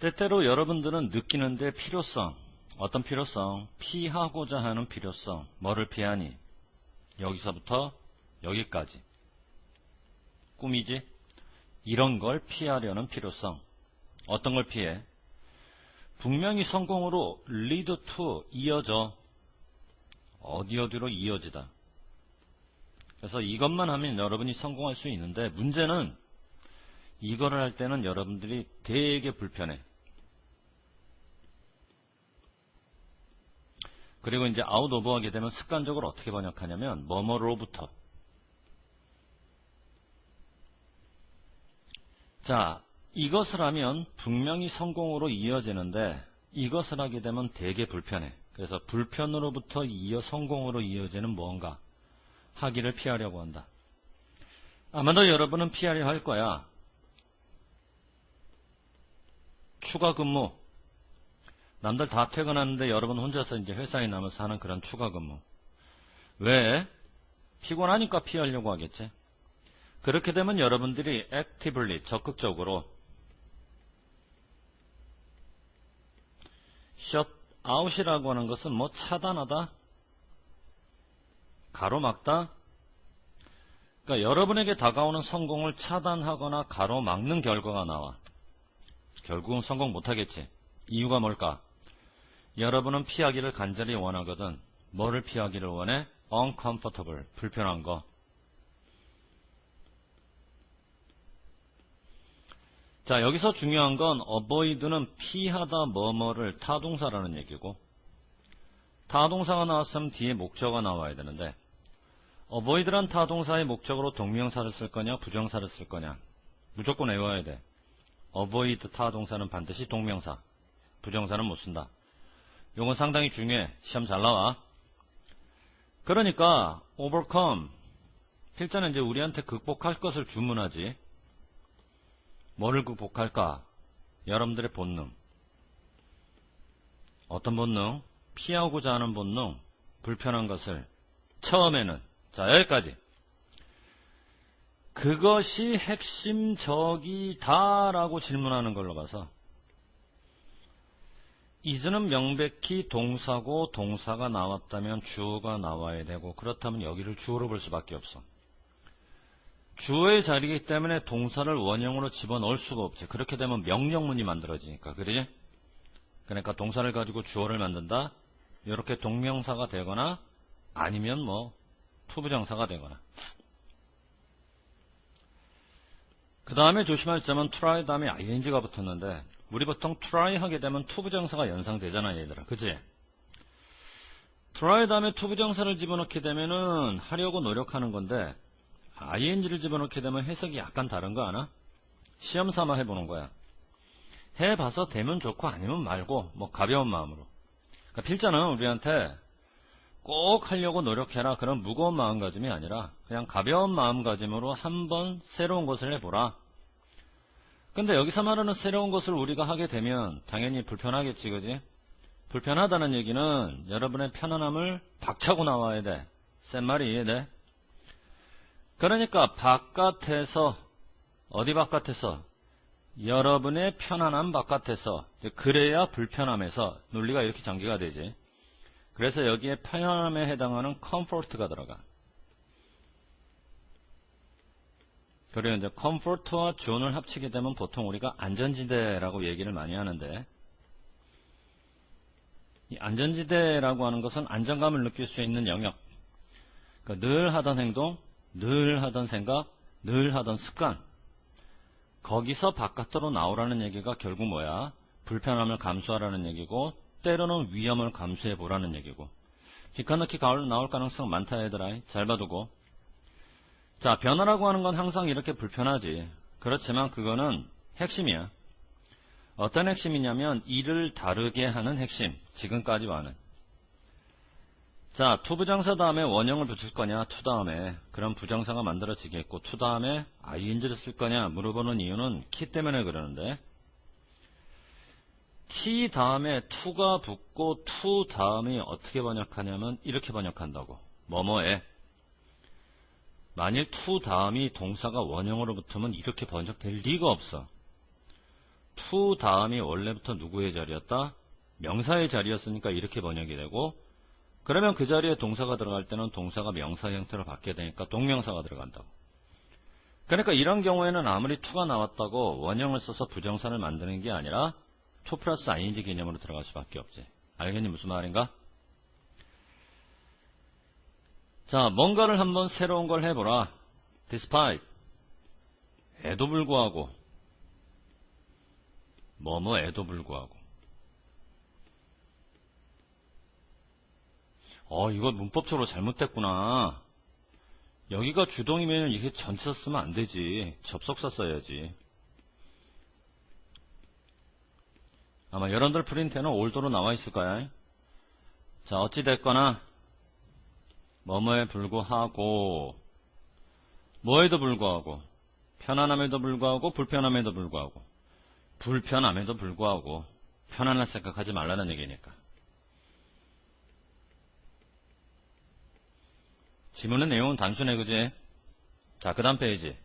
때때로 여러분들은 느끼는데 필요성, 어떤 필요성? 피하고자 하는 필요성. 뭐를 피하니? 여기서부터 여기까지. 꿈이지? 이런 걸 피하려는 필요성. 어떤 걸 피해? 분명히 성공으로 lead to 이어져. 어디 어디로 이어지다. 그래서 이것만 하면 여러분이 성공할 수 있는데 문제는 이거를 할 때는 여러분들이 되게 불편해. 그리고 이제 아웃 오브 하게 되면 습관적으로 어떻게 번역하냐면 뭐뭐로부터. 자 이것을 하면 분명히 성공으로 이어지는데 이것을 하게 되면 되게 불편해. 그래서 불편으로부터 이어 성공으로 이어지는 무언가 하기를 피하려고 한다. 아마도 여러분은 피하려 할 거야 추가 근무 남들 다 퇴근하는데 여러분 혼자서 이제 회사에 남아서 하는 그런 추가 근무. 왜? 피곤하니까 피하려고 하겠지. 그렇게 되면 여러분들이 actively, 적극적으로 out이라고 하는 것은 뭐 차단하다, 가로막다, 그러니까 여러분에게 다가오는 성공을 차단하거나 가로막는 결과가 나와. 결국은 성공 못하겠지. 이유가 뭘까? 여러분은 피하기를 간절히 원하거든. 뭐를 피하기를 원해? uncomfortable, 불편한 거. 자, 여기서 중요한 건 avoid는 피하다 뭐뭐를 타동사라는 얘기고 타동사가 나왔으면 뒤에 목적어가 나와야 되는데 avoid란 타동사의 목적으로 동명사를 쓸 거냐 부정사를 쓸 거냐 무조건 외워야 돼. Avoid 타동사는 반드시 동명사, 부정사는 못 쓴다. 이건 상당히 중요해. 시험 잘 나와. 그러니까 overcome 필자는 이제 우리한테 극복할 것을 주문하지. 뭐를 극복할까? 여러분들의 본능. 어떤 본능? 피하고자 하는 본능, 불편한 것을 처음에는 자 여기까지 그것이 핵심적이다라고 질문하는 걸로 봐서 이즈는 명백히 동사고 동사가 나왔다면 주어가 나와야 되고 그렇다면 여기를 주어로 볼 수밖에 없어. 주어의 자리이기 때문에 동사를 원형으로 집어넣을 수가 없지. 그렇게 되면 명령문이 만들어지니까. 그러지? 그러니까 동사를 가지고 주어를 만든다. 이렇게 동명사가 되거나 아니면 뭐 투부정사가 되거나. 그 다음에 조심할 점은 try 다음에 ing가 붙었는데 우리 보통 try 하게 되면 투부정사가 연상되잖아 얘들아. 그치? try 다음에 투부정사를 집어넣게 되면은 하려고 노력하는 건데 ing를 집어넣게 되면 해석이 약간 다른 거 아나? 시험 삼아 해보는 거야. 해봐서 되면 좋고 아니면 말고 뭐 가벼운 마음으로. 그러니까 필자는 우리한테 꼭 하려고 노력해라. 그런 무거운 마음가짐이 아니라 그냥 가벼운 마음가짐으로 한번 새로운 것을 해보라 근데 여기서 말하는 새로운 것을 우리가 하게 되면 당연히 불편하겠지, 그지? 불편하다는 얘기는 여러분의 편안함을 박차고 나와야 돼. 센 말이 이해돼? 그러니까 바깥에서, 어디 바깥에서? 여러분의 편안함 바깥에서, 그래야 불편함에서 논리가 이렇게 전개가 되지. 그래서 여기에 편안함에 해당하는 컴포트가 들어가. 그리고 이제 컴포트와 존을 합치게 되면 보통 우리가 안전지대라고 얘기를 많이 하는데 이 안전지대라고 하는 것은 안정감을 느낄 수 있는 영역. 그러니까 늘 하던 행동, 늘 하던 생각, 늘 하던 습관. 거기서 바깥으로 나오라는 얘기가 결국 뭐야? 불편함을 감수하라는 얘기고 때로는 위험을 감수해 보라는 얘기고. 기가 넣기 나올 가능성 많다 얘들아. 잘 봐두고 자, 변화라고 하는 건 항상 이렇게 불편하지. 그렇지만 그거는 핵심이야. 어떤 핵심이냐면 일을 다르게 하는 핵심. 지금까지와는. 자, 투 부정사 다음에 원형을 붙일 거냐, 투 다음에. 그럼 부정사가 만들어지겠고, 투 다음에 ing를 쓸 거냐 물어보는 이유는 키 때문에 그러는데. 키 다음에 투가 붙고 투 다음이 어떻게 번역하냐면 이렇게 번역한다고. 뭐뭐에. 만일 to 다음이 동사가 원형으로 붙으면 이렇게 번역될 리가 없어. 후 다음이 원래부터 누구의 자리였다? 명사의 자리였으니까 이렇게 번역이 되고 그러면 그 자리에 동사가 들어갈 때는 동사가 명사 형태로 바뀌게 되니까 동명사가 들어간다고. 그러니까 이런 경우에는 아무리 투가 나왔다고 원형을 써서 부정사를 만드는 게 아니라 투 플러스 ing 개념으로 들어갈 수밖에 없지. 알겠니 무슨 말인가? 자, 뭔가를 한번 새로운 걸 해보라. despite. 에도 불구하고. 뭐뭐에도 불구하고. 어, 이거 문법적으로 잘못됐구나. 여기가 주동이면 이게 전치사 쓰면 안 되지. 접속사 써야지. 아마 여러분들 프린트에는 올도로 나와 있을 거야. 자, 어찌됐거나, 뭐뭐에 불구하고, 뭐에도 불구하고, 편안함에도 불구하고, 불편함에도 불구하고, 불편함에도 불구하고, 편안할 생각하지 말라는 얘기니까. 지문의 내용은 단순해, 그지? 자, 그 다음 페이지.